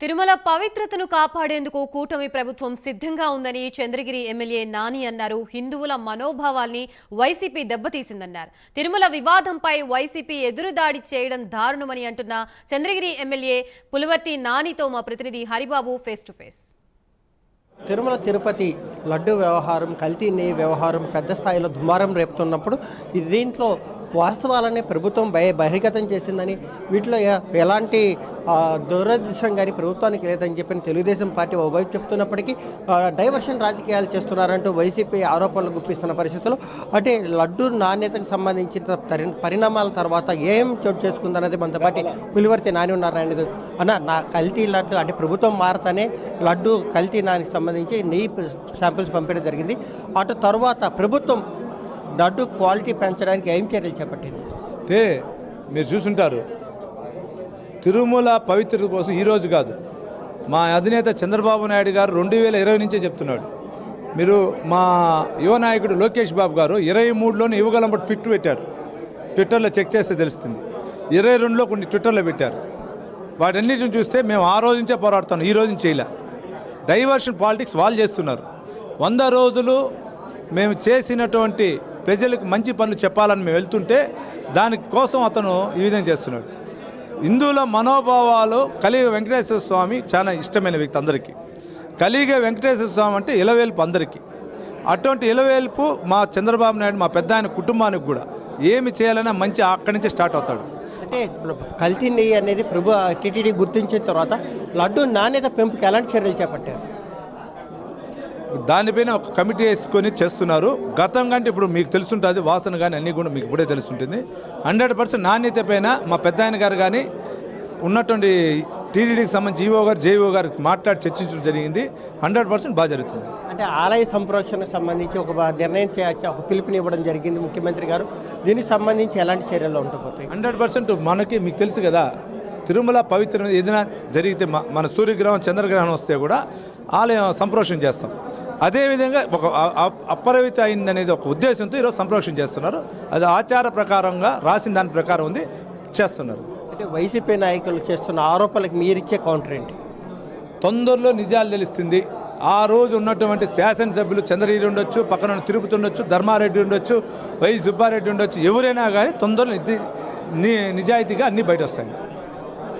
తిరుమల పవిత్రతను కాపాడేందుకు కూటమి ప్రభుత్వం సిద్ధంగా ఉందని చంద్రగిరి ఎమ్మెల్యే నాని అన్నారు. హిందువుల మనోభావాల్ని వైసీపీ దెబ్బతీసిందన్నారు. తిరుమల వివాదంపై వైసీపీ ఎదురుదాడి చేయడం దారుణమని అంటున్న చంద్రగిరి ఎమ్మెల్యే పులివర్తి నానితో మా ప్రతినిధి Haribabu face to face. Tirumala Tirupati laddu వ్యవహారం కల్తీ నెయ్యి వ్యవహారం పెద్ద స్థాయిలో దుమారం రేపుతున్నప్పుడు దీంట్లో వాస్తవాలనే ప్రభుత్వం బహి బహిర్గతం చేసిందని వీటిలో ఎలాంటి ఆ, దురదృష్టం కానీ ప్రభుత్వానికి లేదని చెప్పిన తెలుగుదేశం పార్టీ ఓవైపు చెప్తున్నప్పటికీ డైవర్షన్ రాజకీయాలు చేస్తున్నారంటూ వైసీపీ ఆరోపణలు గుప్పిస్తున్న పరిస్థితుల్లో అంటే లడ్డు నాణ్యతకు సంబంధించిన పరిణామాల తర్వాత ఏం చోటు చేసుకుందన్నది మనతో పాటు పులివర్తి నాని ఉన్నారండి అన్న నా కల్తీ లడ్డు అంటే ప్రభుత్వం మారతానే లడ్డు కల్తీ నానికి సంబంధించి నెయ్యి శాంపిల్స్ పంపించడం జరిగింది. అటు తర్వాత ప్రభుత్వం లడ్డు క్వాలిటీ పెంచడానికి ఏం చర్యలు చేపట్టింది? అంటే మీరు చూసుంటారు. తిరుమల పవిత్రత కోసం ఈరోజు కాదు. మా అధినేత చంద్రబాబు నాయుడు గారు రెండు వేల ఇరవై నుంచే చెప్తున్నాడు. మీరు మా యువ నాయకుడు లోకేష్ బాబు గారు ఇరవై మూడులోనే యువగలం ట్విట్ పెట్టారు. ట్విట్టర్లో చెక్ చేస్తే తెలుస్తుంది. ఇరవై రెండులో కొన్ని ట్విట్టర్లో పెట్టారు. వాటన్నిటిని చూస్తే మేము ఆ రోజు నుంచే పోరాడుతాం ఈ రోజు నుంచి చేయలే డైవర్షన్ పాలిటిక్స్ వాళ్ళు చేస్తున్నారు. వంద రోజులు మేము చేసినటువంటి ప్రజలకు మంచి పనులు చెప్పాలని మేము వెళ్తుంటే దానికోసం అతను ఈ విధంగా చేస్తున్నాడు. హిందువుల మనోభావాలు కలిగ వెంకటేశ్వర స్వామి చాలా ఇష్టమైన వ్యక్తి అందరికీ. కలిగ వెంకటేశ్వర స్వామి అంటే ఇలవేల్పు అందరికీ. అటువంటి ఇలవేల్పు మా చంద్రబాబు నాయుడు మా పెద్ద ఆయన కుటుంబానికి కూడా. ఏమి చేయాలన్నా మంచి అక్కడి నుంచి స్టార్ట్ అవుతాడు. అంటే కల్తీ నెయ్యి అనేది ప్రభు టీటీడీ గుర్తించిన తర్వాత లడ్డు నాణ్యత పెంపుకి ఎలాంటి చర్యలు చేపట్టారు? దానిపైన ఒక కమిటీ వేసుకొని చేస్తున్నారు. గతం కంటే ఇప్పుడు మీకు తెలుసుంటుంది వాసన కానీ అన్నీ కూడా మీకు ఇప్పుడే తెలుసుంటుంది. హండ్రెడ్ పర్సెంట్ నాణ్యత పైన మా పెద్ద ఆయన గారు కానీ ఉన్నటువంటి టీడీడీకి సంబంధించి ఈఓ గారు జేఈఓ గారికి మాట్లాడి చర్చించడం జరిగింది. హండ్రెడ్ పర్సెంట్ బాగా జరుగుతుంది. అంటే ఆలయ సంప్రోక్షణకు సంబంధించి ఒక నిర్ణయం చేయొచ్చు ఒక పిలుపునివ్వడం జరిగింది ముఖ్యమంత్రి గారు. దీనికి సంబంధించి ఎలాంటి చర్యలు ఉండబోతాయి? హండ్రెడ్ పర్సెంట్ మనకి మీకు తెలుసు కదా తిరుమల పవిత్ర ఏదైనా జరిగితే మన సూర్యగ్రహణం చంద్రగ్రహణం వస్తే కూడా ఆలయం సంప్రోషణ చేస్తాం. అదేవిధంగా ఒక అ- అ- అపరిమిత అయిందనేది ఒక ఉద్దేశంతో ఈరోజు సంప్రోషణ చేస్తున్నారు. అది ఆచార ప్రకారంగా రాసిన దాని ప్రకారం ఉంది చేస్తున్నారు. అంటే వైసీపీ నాయకులు చేస్తున్న ఆరోపణలకు మీరిచ్చే కౌంటర్ ఏంటి? తొందరలో నిజాలు తెలుస్తుంది. ఆ రోజు ఉన్నటువంటి శాసనసభ్యులు చంద్రగిరి ఉండొచ్చు పక్కన తిరుపతి ఉండొచ్చు ధర్మారెడ్డి ఉండొచ్చు వై సుబ్బారెడ్డి ఉండొచ్చు ఎవరైనా కానీ తొందరలో నిజాయితీగా అన్నీ బయట వస్తాయి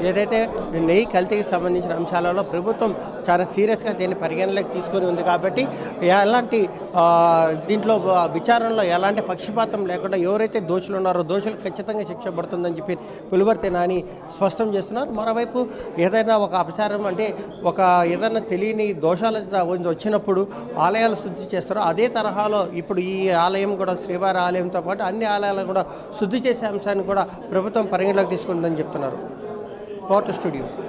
ఏదైతే నెయ్యి కల్తీకి సంబంధించిన అంశాలలో ప్రభుత్వం చాలా సీరియస్గా దీన్ని పరిగణలోకి తీసుకొని ఉంది కాబట్టి ఎలాంటి దీంట్లో విచారణలో ఎలాంటి పక్షపాతం లేకుండా ఎవరైతే దోషులు ఉన్నారో దోషులు ఖచ్చితంగా శిక్ష పడుతుందని చెప్పి పులివర్తి నాని స్పష్టం చేస్తున్నారు. మరోవైపు ఏదైనా ఒక అపచారం అంటే ఒక ఏదైనా తెలియని దోషాలు వచ్చినప్పుడు ఆలయాలు శుద్ధి చేస్తారో అదే తరహాలో ఇప్పుడు ఈ ఆలయం కూడా శ్రీవారి ఆలయంతో పాటు అన్ని ఆలయాలను కూడా శుద్ధి చేసే అంశాన్ని కూడా ప్రభుత్వం పరిగణలోకి తీసుకుంటుందని చెప్తున్నారు. North Studio.